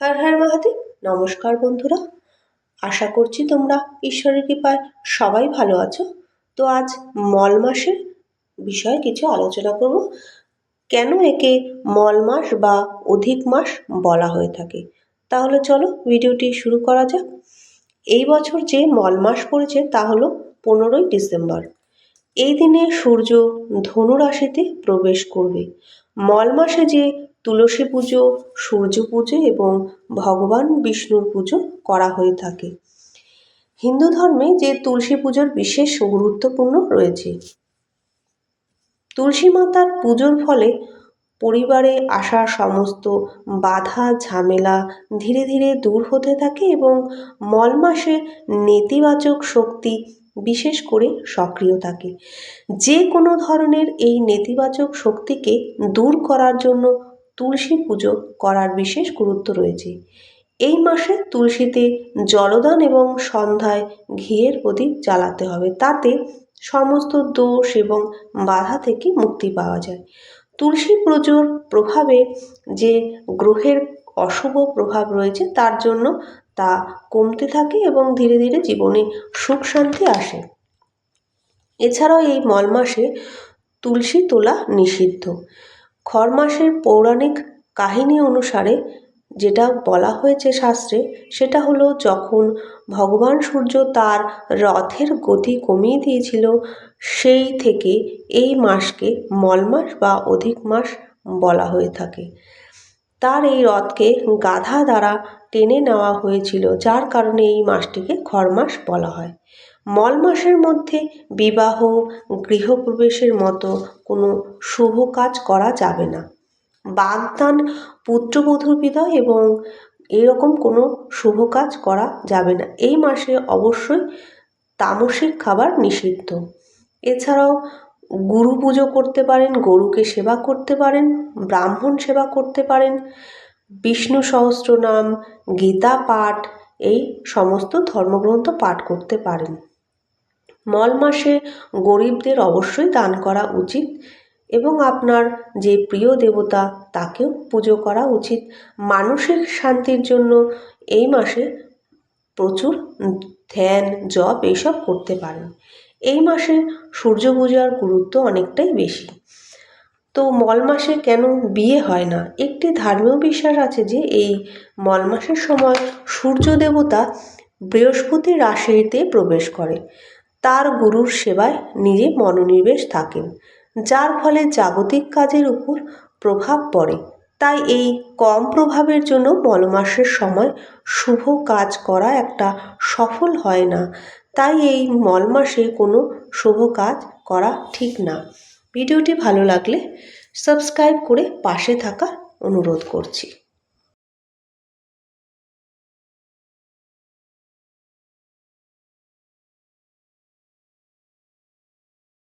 হর হর মহাদেব, নমস্কার বন্ধুরা। আশা করছি তোমরা ঈশ্বরের কৃপায় সবাই ভালো আছো। তো আজ মল মাসের বিষয়ে কিছু আলোচনা করব। কেন একে মল মাস বা অধিক মাস বলা হয়ে থাকে? তাহলে চলো ভিডিওটি শুরু করা যাক। এই বছর যে মল মাস পড়েছে তা হলো পনেরোই ডিসেম্বর। এই দিনে সূর্য ধনু রাশিতে প্রবেশ করবে। মল মাসে যে তুলসী পুজো, সূর্য পুজো এবং ভগবান বিষ্ণুর পুজো করা হয়ে থাকে। হিন্দু ধর্মে যে তুলসী পুজোর বিশেষ গুরুত্বপূর্ণ রয়েছে। তুলসী মাতার পুজোর ফলে পরিবারে আসা সমস্ত বাধা, ঝামেলা ধীরে ধীরে দূর হতে থাকে এবং মল মাসে নেতিবাচক শক্তি বিশেষ করে সক্রিয় থাকে। যে কোনো ধরনের এই নেতিবাচক শক্তিকে দূর করার জন্য তুলসী পুজো করার বিশেষ গুরুত্ব রয়েছে। এই মাসে তুলসীতে জলদান এবং সন্ধ্যায় ঘিয়ের প্রদীপ জ্বালাতে হবে। তাতে সমস্ত দোষ এবং বাধা থেকে মুক্তি পাওয়া যায়। তুলসী পুজোর প্রভাবে যে গ্রহের অশুভ প্রভাব রয়েছে, তার জন্য তা কমতে থাকে এবং ধীরে ধীরে জীবনে সুখ শান্তি আসে। এছাড়াও এই মল মাসে তুলসী তোলা নিষিদ্ধ। খর মাসের পৌরাণিক কাহিনী অনুসারে যেটা বলা হয়েছে শাস্ত্রে, সেটা হলো যখন ভগবান সূর্য তার রথের গতি কমিয়ে দিয়েছিল, সেই থেকে এই মাসকে মলমাস বা অধিক মাস বলা হয়ে থাকে। তার এই রথকে গাধা দ্বারা টেনে নেওয়া হয়েছিল, যার কারণে এই মাসটিকে খর মাস বলা হয়। মল মাসের মধ্যে বিবাহ, গৃহপ্রবেশের মতো কোনো শুভ কাজ করা যাবে না। বাগদান পুত্রবধূর বিদায় এবং এরকম কোনো শুভ কাজ করা যাবে না। এই মাসে অবশ্যই তামসিক খাবার নিষিদ্ধ। এছাড়াও গুরু পুজো করতে পারেন, গরুকে সেবা করতে পারেন, ব্রাহ্মণ সেবা করতে পারেন, বিষ্ণু সহস্র নাম গীতা পাঠ, এই সমস্ত ধর্মগ্রন্থ পাঠ করতে পারেন। মল মাসে গরিবদের অবশ্যই দান করা উচিত এবং আপনার যে প্রিয় দেবতা তাকেও পুজো করা উচিত। মানসিক শান্তির জন্য এই মাসে প্রচুর ধ্যান, জপ এইসব করতে পারেন। এই মাসে সূর্য পূজার গুরুত্ব অনেকটাই বেশি। তো মল মাসে কেন বিয়ে হয় না? একটি ধর্মীয় বিশ্বাস আছে যে এই মল মাসের সময় সূর্য দেবতা বৃহস্পতি রাশিতে প্রবেশ করে। তার গুরুর সেবায় নিজে মনোনিবেশ থাকেন, যার ফলে জাগতিক কাজের উপর প্রভাব পড়ে। তাই এই কম প্রভাবের জন্য মলমাসের সময় শুভ কাজ করা একটা সফল হয় না। তাই এই মলমাসে কোনো শুভ কাজ করা ঠিক না। ভিডিওটি ভালো লাগলে সাবস্ক্রাইব করে পাশে থাকার অনুরোধ করছি।